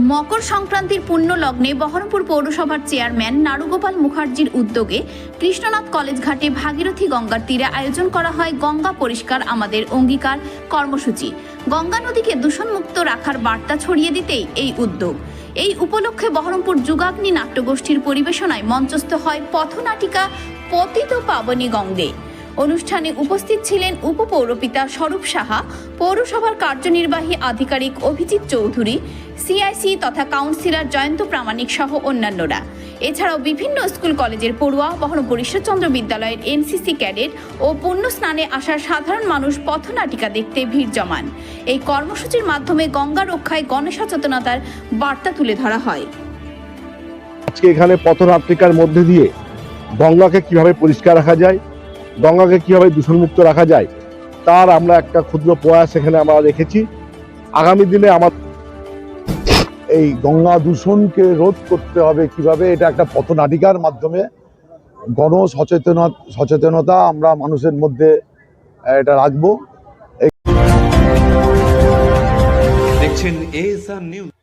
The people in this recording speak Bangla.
মকর সংক্রান্তির পুণ্য লগ্নে বহরমপুর পৌরসভার চেয়ারম্যান নারুগোপাল মুখার্জির উদ্যোগে কৃষ্ণনাথ কলেজ ঘাটে ভাগীরথী গঙ্গার তীরে আয়োজন করা হয় গঙ্গা পরিষ্কার আমাদের অঙ্গীকার কর্মসূচি। গঙ্গা নদীকে দূষণমুক্ত রাখার বার্তা ছড়িয়ে দিতেই এই উদ্যোগ। এই উপলক্ষে বহরমপুর যুগাগ্নি নাট্যগোষ্ঠীর পরিবেশনায় মঞ্চস্থ হয় পথনাটিকা পতিত পাবনী গঙ্গে। অনুষ্ঠানে উপস্থিত ছিলেন উপপৌরপিতা স্বরূপ সাহা, পৌরসভার কার্যনির্বাহী আধিকারিক অভিজিৎ চৌধুরী সিআইসি তথা কাউন্সিলর জয়ন্ত প্রামাণিক সহ অন্যান্যরা। এছাড়াও বিভিন্ন স্কুল কলেজের পড়ুয়া বহরমপুর ঈশ্বরচন্দ্র বিদ্যালয়ের এনসিসি ক্যাডেট ও পুণ্য স্নানে আসা সাধারণ মানুষ পথনাটিকা দেখতে ভিড় জমান। এই কর্মসূচির মাধ্যমে গঙ্গা রক্ষায় গণসচেতনতার বার্তা তুলে ধরা হয়। আজকে এখানে পথনাট্রিকার মধ্যে দিয়ে গঙ্গাকে কীভাবে পরিষ্কার রাখা যায় গঙ্গাকে কীভাবে দূষণমুক্ত রাখা যায়, তার আমরা একটা ক্ষুদ্র প্রয়াস এখানে আমরা রেখেছি আগামী দিনে আমার এই গঙ্গা দূষণকে রোধ করতে হবে কীভাবে, এটা একটা পথনাটিকার মাধ্যমে। গণ সচেতন সচেতনতা আমরা মানুষের মধ্যে এটা রাখব। দেখছেন নিউজ